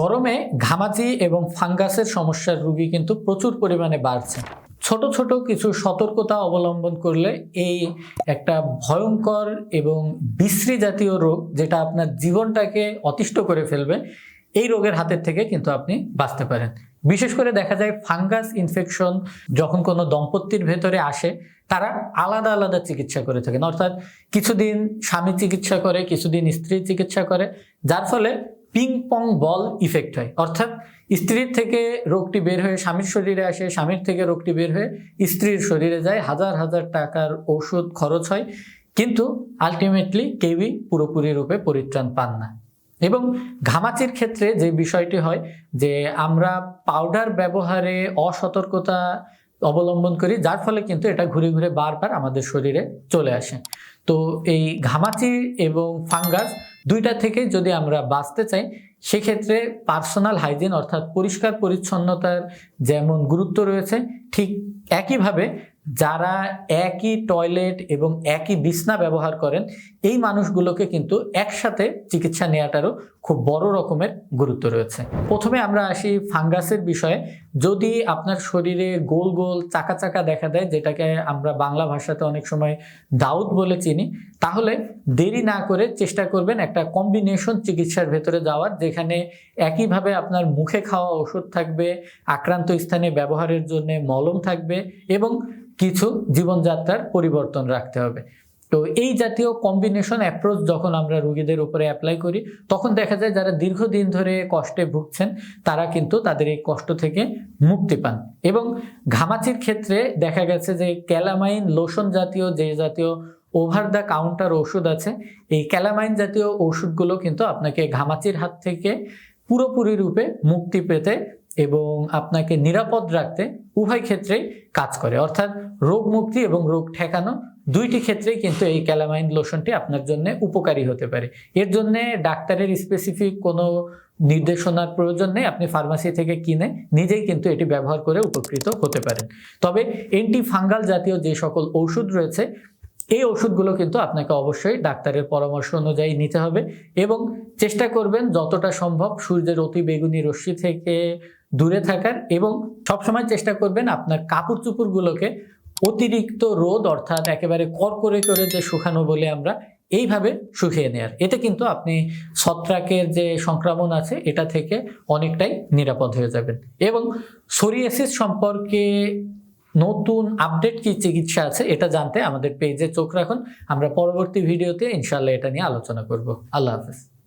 গরমে ঘামাচি এবং ফাঙ্গাসের সমস্যার রুগী কিন্তু প্রচুর পরিমাণে বাড়ছে। ছোট ছোট কিছু সতর্কতা অবলম্বন করলে এই একটা ভয়ঙ্কর এবং বিশ্রী জাতীয় রোগ যেটা আপনার জীবনটাকে অতিষ্ঠ করে ফেলবে, এই রোগের হাতের থেকে কিন্তু আপনি বাঁচতে পারেন। বিশেষ করে দেখা যায় ফাঙ্গাস ইনফেকশন যখন কোনো দম্পতির ভেতরে আসে, তারা আলাদা আলাদা চিকিৎসা করে থাকেন। অর্থাৎ কিছুদিন স্বামী চিকিৎসা করে, কিছুদিন স্ত্রী চিকিৎসা করে, যার ফলে পিং পং বল ইফেক্ট হয়। অর্থাৎ স্ত্রীর থেকে রোগটি বের হয়ে স্বামীর শরীরে আসে, স্বামীর থেকে রোগটি বের হয়ে স্ত্রীর শরীরে যায়, হাজার হাজার টাকার ওষুধ খরচ হয়। কিন্তু আলটিমেটলি কেউই পুরোপুরি রূপে পরিত্রাণ পান না। এবং ঘামাচির ক্ষেত্রে যে বিষয়টি হয় যে আমরা পাউডার ব্যবহারে অসতর্কতা অবলম্বন করি, যার ফলে কিন্তু এটা ঘুরে ঘুরে বারবার আমাদের শরীরে চলে আসে। তো এই ঘামাচি এবং ফাঙ্গাস দুইটা থেকে যদি আমরা বাঁচতে চাই, সেক্ষেত্রে পার্সোনাল হাইজিন অর্থাৎ পরিষ্কার পরিচ্ছন্নতার যেমন গুরুত্ব রয়েছে, ঠিক একইভাবে যারা একই টয়লেট এবং একই বিছনা ব্যবহার করেন, এই মানুষগুলোকে কিন্তু একসাথে চিকিৎসা নেওয়াটারও খুব বড় রকমের গুরুত্ব রয়েছে। প্রথমে আমরা আসি ফাঙ্গাসের বিষয়ে। যদি আপনার শরীরে গোল গোল চাকা চাকা দেখা দেয়, যেটাকে আমরা বাংলা ভাষাতে অনেক সময় দাউদ বলে চিনি, তাহলে দেরি না করে চেষ্টা করবেন একটা কম্বিনেশন চিকিৎসার ভেতরে যাওয়ার, যেখানে একইভাবে আপনার মুখে খাওয়া ওষুধ থাকবে, আক্রান্ত স্থানে ব্যবহারের জন্য মলম থাকবে এবং কিছু জীবনযাত্রার পরিবর্তন রাখতে হবে। তো এই জাতীয় কম্বিনেশন অ্যাপ্রোচ যখন আমরা রুগীদের উপরে অ্যাপ্লাই করি, তখন দেখা যায় যারা দীর্ঘদিন ধরে কষ্টে ভুগছেন, তারা কিন্তু তাদের এই কষ্ট থেকে মুক্তি পান। এবং ঘামাচির ক্ষেত্রে দেখা গেছে যে ক্যালামাইন লোশন জাতীয় যে জাতীয় ওভার দ্য কাউন্টার ওষুধ আছে, এই ক্যালামাইন জাতীয় ওষুধগুলো কিন্তু আপনাকে ঘামাচির হাত থেকে পুরোপুরি রূপে মুক্তি পেতে এবং আপনাকে নিরাপদ রাখতে উভয় ক্ষেত্রেই কাজ করে। অর্থাৎ রোগ মুক্তি এবং রোগ ঠেকানো দুইটি ক্ষেত্রেই কিন্তু এই ক্যালামাইন লোশনটি আপনার জন্য উপকারী হতে পারে। এর জন্য ডাক্তারের স্পেসিফিক কোনো নির্দেশনার প্রয়োজন নেই। আপনি ফার্মাসি থেকে কিনে নিজেই কিন্তু এটি ব্যবহার করে উপকৃত হতে পারেন। তবে এন্টি ফাঙ্গাল জাতীয় যে সকল ওষুধ রয়েছে, এই ওষুধগুলো কিন্তু আপনাকে অবশ্যই ডাক্তারের পরামর্শ অনুযায়ী নিতে হবে এবং চেষ্টা করবেন যতটা সম্ভব সূর্যের অতি বেগুনি রশ্মি থেকে দূরে থাকার এবং সবসময় চেষ্টা করবেন আপনার কাপড় চুপড়গুলোকে অতিরিক্ত রোদ অর্থাৎ একেবারে করকরে করে যে শুকানো বলে আমরা এইভাবে শুকিয়ে নেয়ার। এতে কিন্তু আপনি ছত্রাকের যে সংক্রমণ আছে এটা থেকে অনেকটাই নিরাপদ হয়ে যাবেন। এবং সোরিয়াসিস সম্পর্কে নতুন আপডেট কি চিকিৎসা আছে এটা জানতে আমাদের পেজে চোখ রাখুন। আমরা পরবর্তী ভিডিওতে ইনশাল্লাহ এটা নিয়ে আলোচনা করব। আল্লাহ হাফেজ।